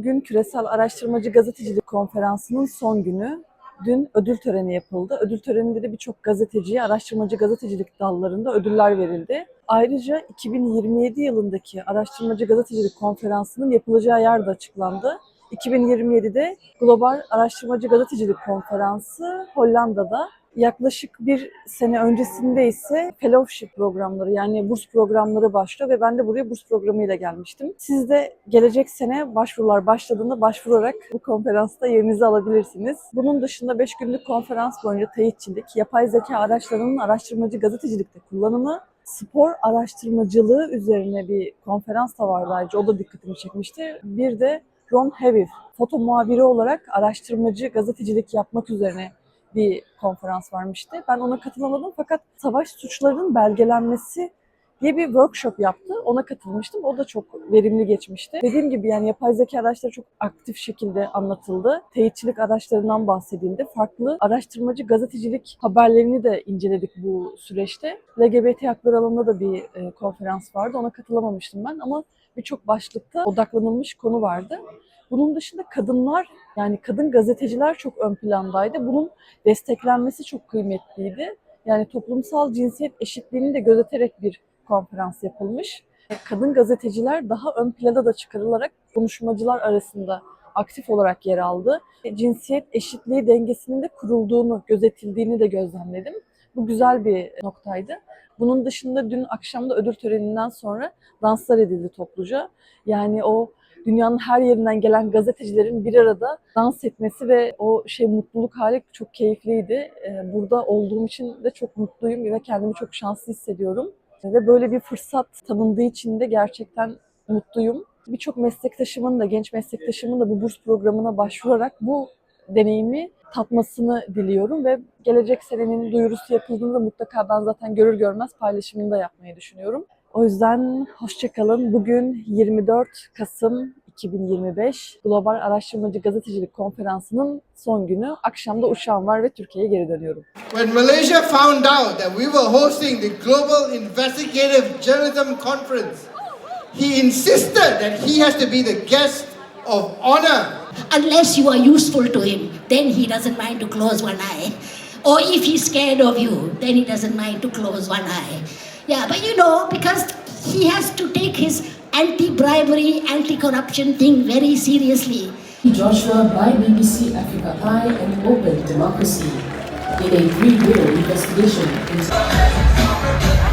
Bugün Küresel Araştırmacı Gazetecilik Konferansı'nın son günü. Dün ödül töreni yapıldı. Ödül töreninde de birçok gazeteciye araştırmacı gazetecilik dallarında ödüller verildi. Ayrıca 2027 yılındaki Araştırmacı Gazetecilik Konferansı'nın yapılacağı yer de açıklandı. 2027'de Global Araştırmacı Gazetecilik Konferansı Hollanda'da. Yaklaşık bir sene öncesinde ise fellowship programları yani burs programları başlıyor ve ben de buraya burs programıyla gelmiştim. Siz de gelecek sene başvurular başladığında başvurarak bu konferansta yerinizi alabilirsiniz. Bunun dışında 5 günlük konferans boyunca teyitçilik, yapay zeka araçlarının araştırmacı gazetecilikte kullanımı, spor araştırmacılığı üzerine bir konferans da vardı ayrıca o da dikkatimi çekmişti. Bir de Ron Heviv, foto muhabiri olarak araştırmacı gazetecilik yapmak üzerine bir konferans varmıştı. Ben ona katılamadım fakat savaş suçlarının belgelenmesi diye bir workshop yaptı. Ona katılmıştım. O da çok verimli geçmişti. Dediğim gibi yani yapay zeka araçları çok aktif şekilde anlatıldı. Teyitçilik araçlarından bahsedildi. Farklı araştırmacı gazetecilik haberlerini de inceledik bu süreçte. LGBT hakları alanında da bir e, konferans vardı. Ona katılamamıştım ben ama birçok başlıkta odaklanılmış konu vardı. Bunun dışında kadınlar yani kadın gazeteciler çok ön plandaydı. Bunun desteklenmesi çok kıymetliydi. Yani toplumsal cinsiyet eşitliğini de gözeterek bir konferans yapılmış. Kadın gazeteciler daha ön plana da çıkarılarak konuşmacılar arasında aktif olarak yer aldı. Cinsiyet eşitliği dengesinin de kurulduğunu, gözetildiğini de gözlemledim. Bu güzel bir noktaydı. Bunun dışında dün akşamda ödül töreninden sonra danslar edildi topluca. Yani o dünyanın her yerinden gelen gazetecilerin bir arada dans etmesi ve o şey mutluluk hali çok keyifliydi. Ee, Burada olduğum için de çok mutluyum ve kendimi çok şanslı hissediyorum. Ve böyle bir fırsat tanındığı için de gerçekten mutluyum. Birçok meslektaşımın da, genç meslektaşımın da bu burs programına başvurarak bu deneyimi tatmasını diliyorum ve gelecek senenin duyurusu yapıldığında mutlaka ben zaten görür görmez paylaşımını da yapmayı düşünüyorum. O yüzden hoşçakalın. Bugün 24 Kasım 2025 Global Araştırmacı Gazetecilik Konferansı'nın son günü. Akşamda uçağım var ve Türkiye'ye geri dönüyorum. When Malaysia found out that we were hosting the Global Investigative Journalism Conference, he insisted that he has to be the guest of honor. Unless you are useful to him, then he doesn't mind to close one eye. Or if he's scared of you, then he doesn't mind to close one eye. Yeah, but you know, because he has to take his anti-bribery, anti-corruption thing very seriously. Joshua by BBC Africa Eye and Open Democracy in a three-year investigation into